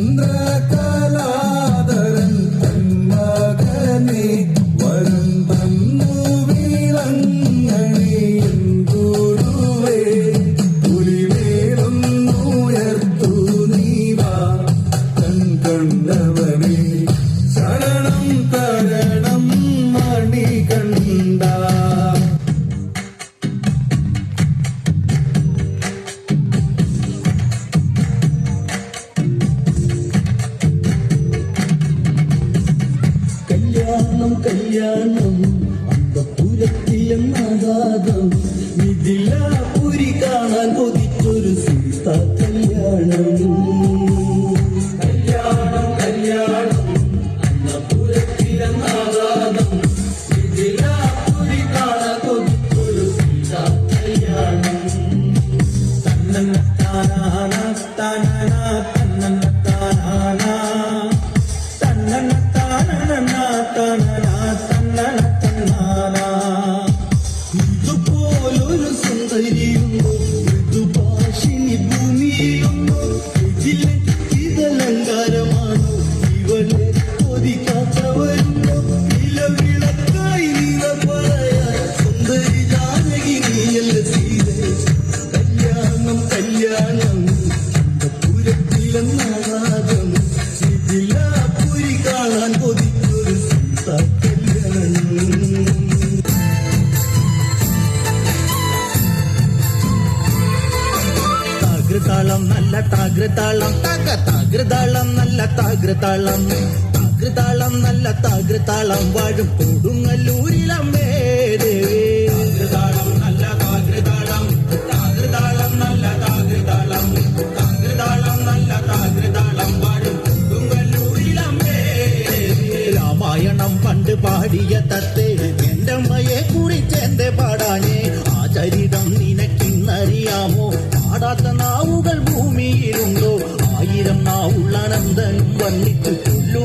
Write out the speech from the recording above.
Rakar. കല്യാണം കല്യാണം അന്തപുരത്തിലും ആഘാതം മിഥിലാപുരി കാണാൻ കൊതിച്ചൊരു സീത കല്യാണം. കല്യാണം കല്യാണം അന്തപുരത്തിലും ആഘാതം മിഥിലാപുരി കാണാൻ കൊതിച്ചൊരു സീത കല്യാണം. തന്നന താനന തനന തന്നന. ഇതുപോലൊരു സുന്ദരിയുണ്ടോ. മൃദുഭാഷിണി ഭൂമിയിലുണ്ടോ ഇതിലെ ഇതലങ്കാരമാണോ. ഇവളെ കൊതിക്കാത്തവരുണ്ടോ. ഇലവിളക്കായി നിറ പറയാൻ സുന്ദരി ജാനകി നീയല്ല സീതേ. കല്യാണം കല്യാണം. പുരത്തിലെന്നാകാതം ഇതിലാപുരി കാണാൻ കൊതിച്ചൊരു താകൃതാളം നല്ല താകൃതാളം. തക താകൃതാളം നല്ല താകൃതാളം. താകൃതാളം നല്ല താകൃതാളം. വാഴും കൊടുങ്ങല്ലൂരിലമ്മേ ദേവി നല്ല താകൃതാളം. താകൃതാളം വാഴും കൊടുങ്ങല്ലൂരിലമ്മേ പണ്ട് പാടിയ തത്തെ എന്റെ അമ്മയെ കുറിച്ച് എന്റെ പാടാനേ? ആ ചരിതം നിനക്കിന്നറിയാമോ பாடாத நாவுகள் பூமியிலுண்டோ. ஆயிரம் நாவுள் அனந்தனும் வல்லித்து சொல்லு